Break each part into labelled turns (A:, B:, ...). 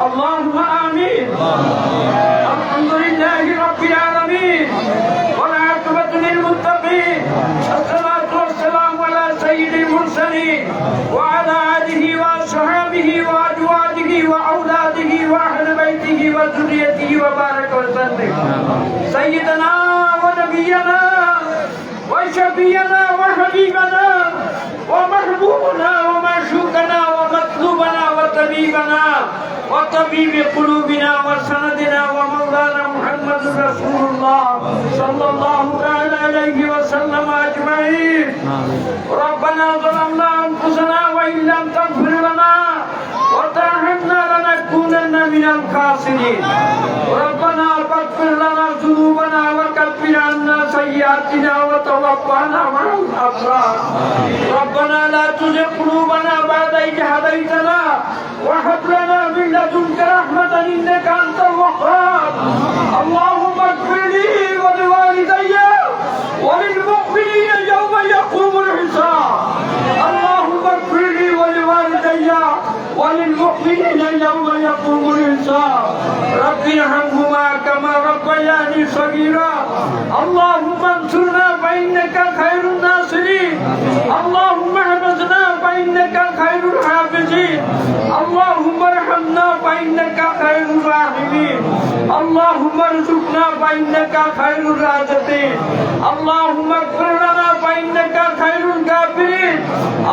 A: اللهم آمين الحمد لله رب العالمين والعاقبة للمتقين الصلاة والسلام على سيد المرسلين وعلى آله وأصحابه وأزواجه وأولاده وأهل بيته وذريته وبارك وسلم سيدنا ونبينا وشفينا وحبيبنا ومحبوبنا ومعشوقنا ومطلوبنا وطبيبنا وطبيب قلوبنا وسندنا ومولانا محمد رسول الله صلى الله تعالى عليه وسلم أجمعين. ربنا ظلمنا أنفسنا وإن لم من الخاسرين ربنا فاغفر لنا ذنوبنا وكفر عنا سيئاتنا وتوفنا مع الابرار ربنا لا تزغ قلوبنا بعد إذ هديتنا وهب لنا من لدنك رحمة إنك أنت الوهاب اللهم يوم يقوم الحساب رب ارحمهما كما ربياني صغيرا اللهم انصرنا فإنك خير الناصرين اللهم اللهم ارزقنا فإنك خير الرازقين اللهم اغفر لنا فإنك خير الغافرين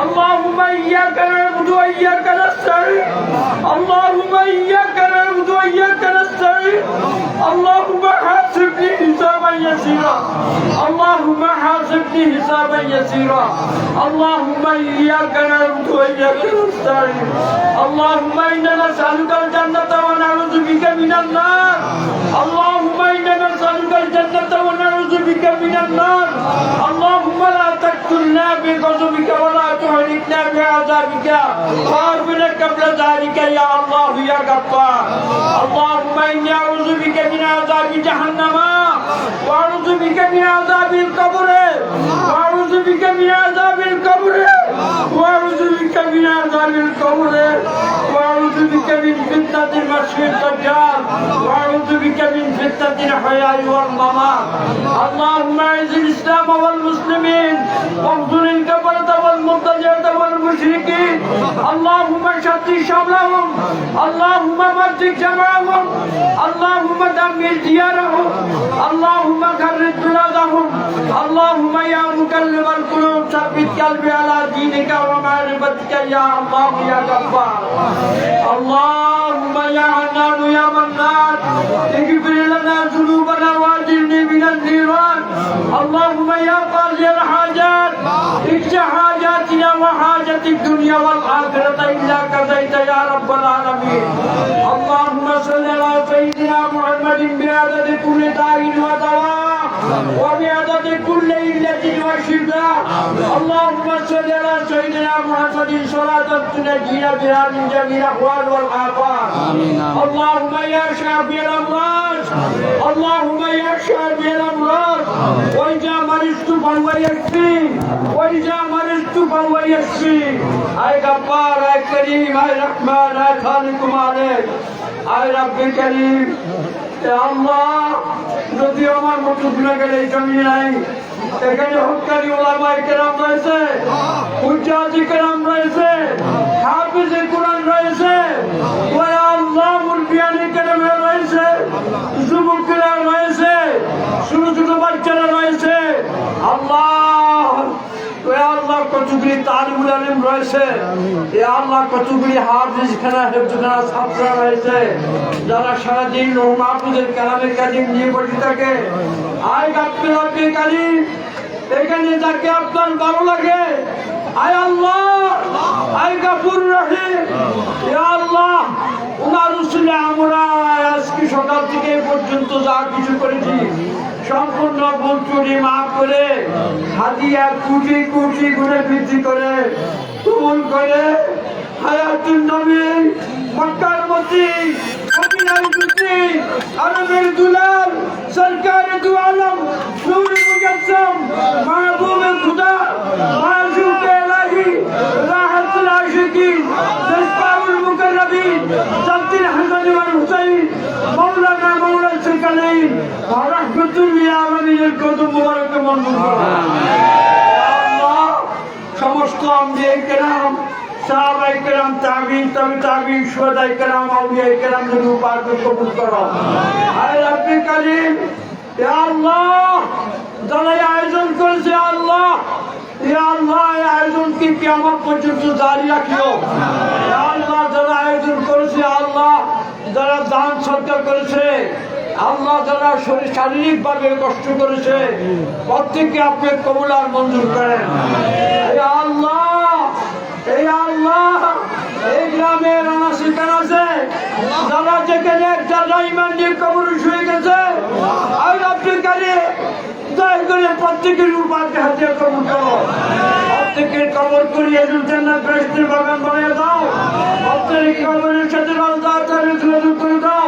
A: اللهم إياك نعبد وإياك نستعين اللهم إياك نعبد وإياك نستعين حاسبني حسابا يسيرا اللهم إياك نعبد وإياك نستعين اللهم إنا نسألك الجنة ونعوذ بك من النار اللهم إنا نسألك الجنة ونعوذ بك من النار اللهم لا تقتلنا بغضبك ولا تهلكنا بعذابك واربنا قبل ذلك يا الله يا غفار اللهم إني أعوذ بك من عذاب جهنم وأعوذ بك من عذاب القبر وأعوذ بك من عذاب القبر وأعوذ بك من عذاب القبر وأعوذ بك من فتنة المسيح الدجال وأعوذ بك من فتنة الحياة والممات اللهم أعز الإسلام والمسلمين واخذل الكفرة والمبتدعة والمشركين اللهم شتت شملهم اللهم مزق جمعهم اللهم دمر ديارهم اللهم خرج بلادهم اللهم يا مقلب القلوب ثبت قلبي على دينك ومعرفتك يا الله يا غفار اللهم يا عنان يا منان اغفر لنا ذنوبنا واجرني من النيران اللهم يا قاضي الحاجات اكش حاجاتنا وحاجة الدنيا والآخرة إلا قضيت يا رب العالمين اللهم صل على سيدنا محمد بعدد كل داء ودواء وبعدد كل علة وشفاء. اللهم صل على سيدنا محمد صلاة تنجينا بها من جميع الأحوال والآفات. اللهم يا شافي الأمراض. اللهم يا شافي الأمراض. وإذا مرضت فهو يشفي وإذا مرضت فهو يشفي أي غفار أي كريم أي رحمن أي خالق مالك. أي رب كريم আল্লাহ যদি আমার মতো গেলে এই জমি নাই। এখানে হকারি ওলামাই কেরাম রয়েছে উজ্জাজি কেরাম রয়েছে। কতগুলি তালিবুল আলিম রয়েছে? এ আল্লাহ কতগুলি হাফিজ খানা হেফজখানা ছাত্ররা রয়েছে, যারা সারাদিন মাহফুজের কালামের কালিম নিয়ে বসে থাকে। আয় গাপ্পে লাগবে কালিম এখানে যাকে আপনার ভালো লাগে, আয় আল্লাহ, আয় গাফুর রহিম। এ আল্লাহ ওনার উসুলে আমরা আজকে সকাল থেকে পর্যন্ত যা কিছু করেছি সম্পূর্ণ ভুল চুরি মাফ করে হাতিয়া কুটি কুটি গুণে বৃদ্ধি করে কবুল করে হায়াতুন নবী, মক্কার মতি মদিনার জুতি আরবের দুলাল সরকার দু আলম নূর মুজাসসাম মাহবুব খুদা মাসুক ইলাহি রাহাতুল আশিকিন দশপাউল মুকররবিন আলমীর কত মুবারকে মঞ্জুর করো। আল্লাহ সমস্ত আম্বিয়াই কেরাম সাহাবাই কেরাম তাবিন তবে তাবিন সোদাই কেরাম আউলিয়াই কেরাম যদি উপার্য কবুল করো। আয় রাব্বি কারিম আল্লাহ যারা এই আয়োজন করেছে আল্লাহ। আল্লাহ আয়োজনকে কিয়ামত পর্যন্ত জারি রাখিও। আল্লাহ যারা আয়োজন করেছে আল্লাহ যারা দান সরকার করেছে। আল্লাহ যারা শরীর শারীরিক ভাবে কষ্ট করেছে। প্রত্যেককে আপনি কবুল আর মঞ্জুর করেন। আল্লাহ, এই আল্লাহ, এই গ্রামের আনাসি কানাসে যারা যেখানে যারা ইমান দিয়ে কবর শুয়ে গেছে আর আপনি কারে দয়া করে প্রত্যেকের উপাকে হাতে কবর করো। প্রত্যেকের কবর করিয়ে দিচ্ছেন না বৃষ্টির বাগান বানিয়ে দাও। প্রত্যেকের কবরের সাথে রাজদা করে দাও।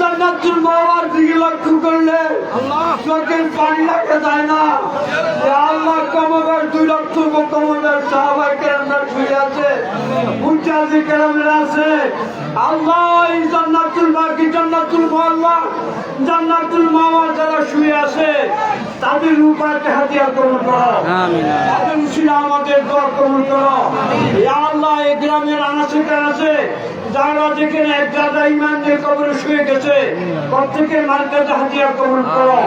A: জান্নাতুল মাওয়ার দিকে লক্ষ্য করলে চোখের পানি লাগে যায় না। আল্লাহ কমবের দুই লক্ষ কমবের সাহাবাই কেরামরা শুয়ে আছে। মুজাজি কেরামরা আছে। আল্লাহ এই জান্নাতুল বাকি জান্নাতুল মুআল্লা জান্নাতুল মাওয়ার যারা শুয়ে আছে তাদের রূপাকে হাতিয়ার কবুল করো। তাদের উশিলা আমাদের দোয়া কবুল করো। আল্লাহ এই গ্রামের আনাচে আছে যারা যেখানে এক দাদা ইমান দিয়ে কবরে শুয়ে গেছে, প্রত্যেকের মার্কেট হাতিয়ার কবর করো।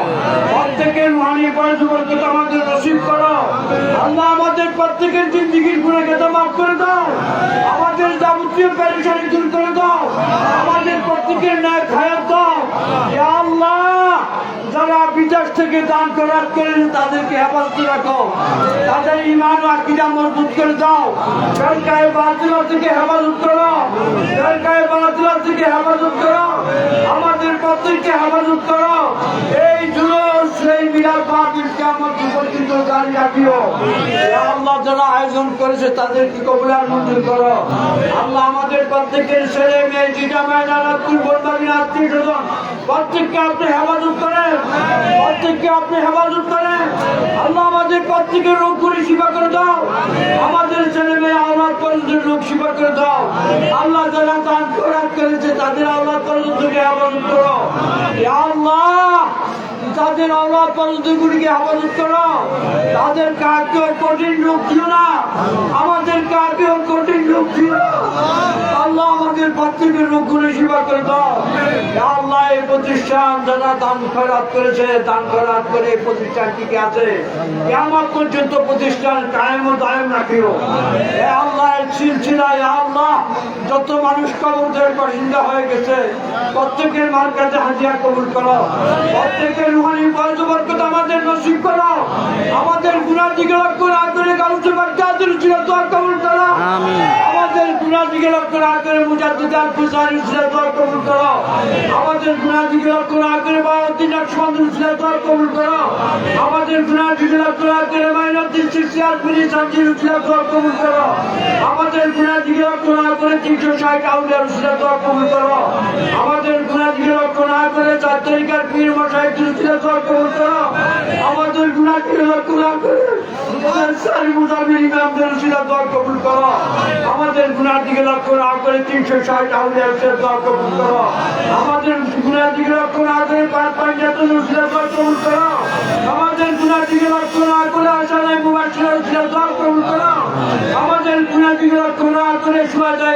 A: প্রত্যেকের মানি বরকত আমাদের নসিব করো। আল্লাহ আমাদের প্রত্যেকের জিন্দিগির গুণে গেতে মাফ করে দাও। আমাদের যাবতীয় পেরেশানি দূর করে দাও। আমাদের প্রত্যেকের ন্যায় খায়াত দাও। আল্লাহ! যারা বিদেশ থেকে দান করার করেন, তাদেরকে হেফাজত রাখো। তাদের ইমান ও আকিদা মজবুত করে দাও। সরকারের বাতিলা থেকে হেফাজত করো। সরকারের বাতিলা থেকে হেফাজত করো। আমাদের প্রত্যেককে হেফাজত করো। এই জুলুস সেই আল্লাহ, যারা আয়োজন করেছে, তাদেরকে আল্লাহ আমাদের মেয়ে আপনি হেফাজত করেন। প্রত্যেককে আপনি হেফাজত করেন। আল্লাহ আমাদের প্রত্যেকের রোগ করে সেবা করে দাও। আমাদের ছেলে মেয়ে আওলাদ পর্যন্ত রোগ সেবা করে দাও। আল্লাহ যারা দান করেছে, তাদের আওলাদ পর্যন্ত হেফাজত করো। আল্লাহ! তাদের আওলাদ পর্যন্ত গুলিকে হেফাজত করো। তাদের কাকেও কঠিন রোগ ছিল না। আমাদের কাকেও কঠিন রোগ ছিল আল্লাহ আমাদের প্রত্যেকের রোগ করে সেবা করে দাও। আল্লাহ, এই প্রতিষ্ঠান যারা দান খয়রাত করেছে, দান খরাত করে এই প্রতিষ্ঠান টিকে আছে। কেমন পর্যন্ত প্রতিষ্ঠান কায়েম ও দায়েম রাখিও। আল্লাহ এর সিলসিলা ইয়া আল্লাহ যত মানুষ কবরদের বাসিন্দা হয়ে গেছে। প্রত্যেকের মার কাছে হাজিয়া কবুল করো। প্রত্যেকের রুহানি বয়স বরকত আমাদের নসিব করো। আমাদের গুণার দিকে লক্ষ্য না করে দোয়া কবুল করো। আমাদের গুনার দিকে লক্ষ্য না করে মুজাদ্দিদার ফুসারি ছিল দোয়া কবুল করো। আমাদের গুনার দিকে লক্ষ্য না করে বাবাউদ্দিন আকসমাদুল ছিল দোয়া কবুল করো। আমাদের গুনার দিকে লক্ষ্য না করে মাইনুদ্দিন সিসিয়ার ফিরি সঞ্জিল ছিল দোয়া কবুল করো। আমাদের গুনার দিকে লক্ষ্য না করে তিনশো ষাট আউলিয়ার ছিল দোয়া কবুল করো। আমাদের গুনার দিকে লক্ষ্য না করে চার তারিখের পীর মশাই ছিল দোয়া কবুল করো। আমাদের গুনার দিকে লক্ষ্য না করে সারি মুজাবির ইমামদের ছিল দোয়া কবুল করো। গুনার দিকে লক্ষ্য না করে তিনশো ষাট আউলিয়ার কবুল করো। আমাদের গুনার দিকে লক্ষ্য না করে পাঁচ পঞ্চায়েত কবুল করো। আমাদের গুনার দিকে লক্ষ্য না করে আশা নাই মুবাসির ছিল দোয়া কবুল করো। আমাদের গুনার দিকে লক্ষ্য না করে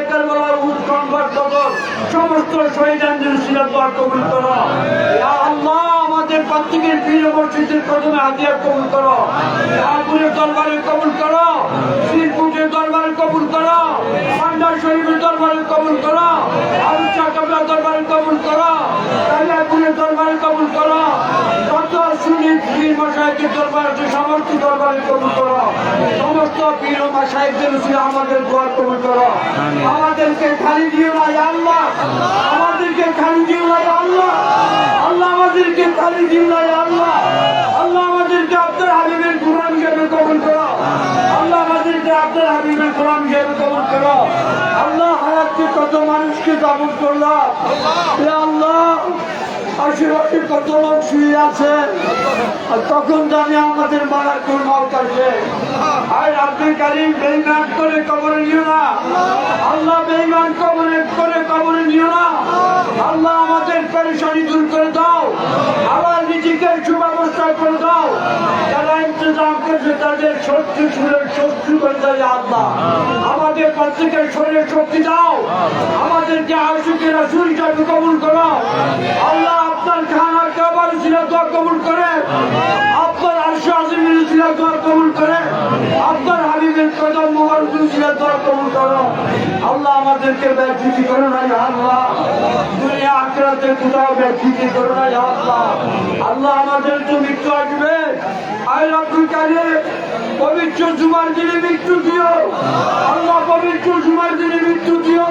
A: কারবালার উঠ সংবাদ বদল সমস্ত শহীদানদের দোয়া কবুল করো। আমাদের প্রত্যেকের প্রিয় মসজিদের প্রথমে হাতিয়া কবুল করো। দরবারে কবুল করো। শ্রীপুরের দরবারে কবুল করো। পান্ডার শরীফের দরবারে কবুল করো। আলুচা কাবলার দরবারে কবুল করো। কালিয়াপুরের দরবারে কবুল করো। যত সুনীল পীর মশাইকের দরবার আছে সমস্ত দরবারে কবুল করো। সমস্ত পীর ও মশাইকদের ছিল আমাদের দোয়া কবুল করো। আমাদেরকে খালি দিও না আল্লাহ। আমাদেরকে খালি দিও না আল্লাহ। আল্লাহ আমাদেরকে খালি দিও না আল্লাহ। আল্লাহ আপনার হাবিবের কোরআন হিসেবে কবুল করো। আল্লাহ হায়াতকে কত মানুষকে দাবুল করল। হে আল্লাহ আশেপাশে কত লোক শুয়ে আছে। আর তখন জানি আমাদের মারা কোন আসবে। আর আপনি কারিম বেইমান করে কবরে নিও না। আল্লাহ বেইমান কবরে করে কবরে নিও না। আল্লাহ আমাদের পেরেশানি দূর করে দাও। আবার নিজেকে সুব্যবস্থা করে দাও। করছে তাদের শত্রু সুরের শত্রু করে আল্লাহ। আমাদের প্রত্যেকের শরীরে শক্তি দাও। আমাদেরকে আশুকের রাসূল হিসাবে কবুল করো আল্লাহ আপনার কাবার ছিল, দোয়া কবুল করে। আপনার আশু ছিল, দোয়া কবুল করে। আপনার হাবিবের কদম মোবারক ছিল দোয়া কবুল করো আল্লাহ আমাদেরকে ব্যক্তিটি করো না আল্লাহ। দুনিয়া আখরাতে কোথাও ব্যক্তিটি করো না আল্লাহ। আল্লাহ আমাদের তো মৃত্যু আসবে। আই রব্বুল কারিম, পবিত্র জুমার দিনে মৃত্যু দিও। আল্লাহ, পবিত্র জুমার দিনে মৃত্যু দিও।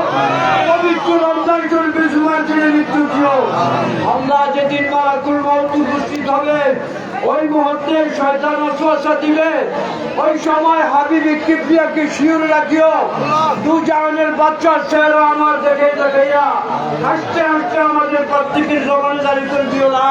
A: পবিত্র রমজান চলবে জুমার দিনে মৃত্যু দিও। আল্লাহ যেদিন মালাকুল মৌত উপস্থিত হবে ওই মুহূর্তে শয়তান আশ্বাসা দিলে ওই সময় হাবিব কিবরিয়াকে শিউর রাখিও দু জাহানের বাচ্চা চেহারা আমার দেখে দেখাইয়া হাসতে হাসতে আমাদের প্রত্যেকের জমানে দাঁড়িয়ে করে দিও। লা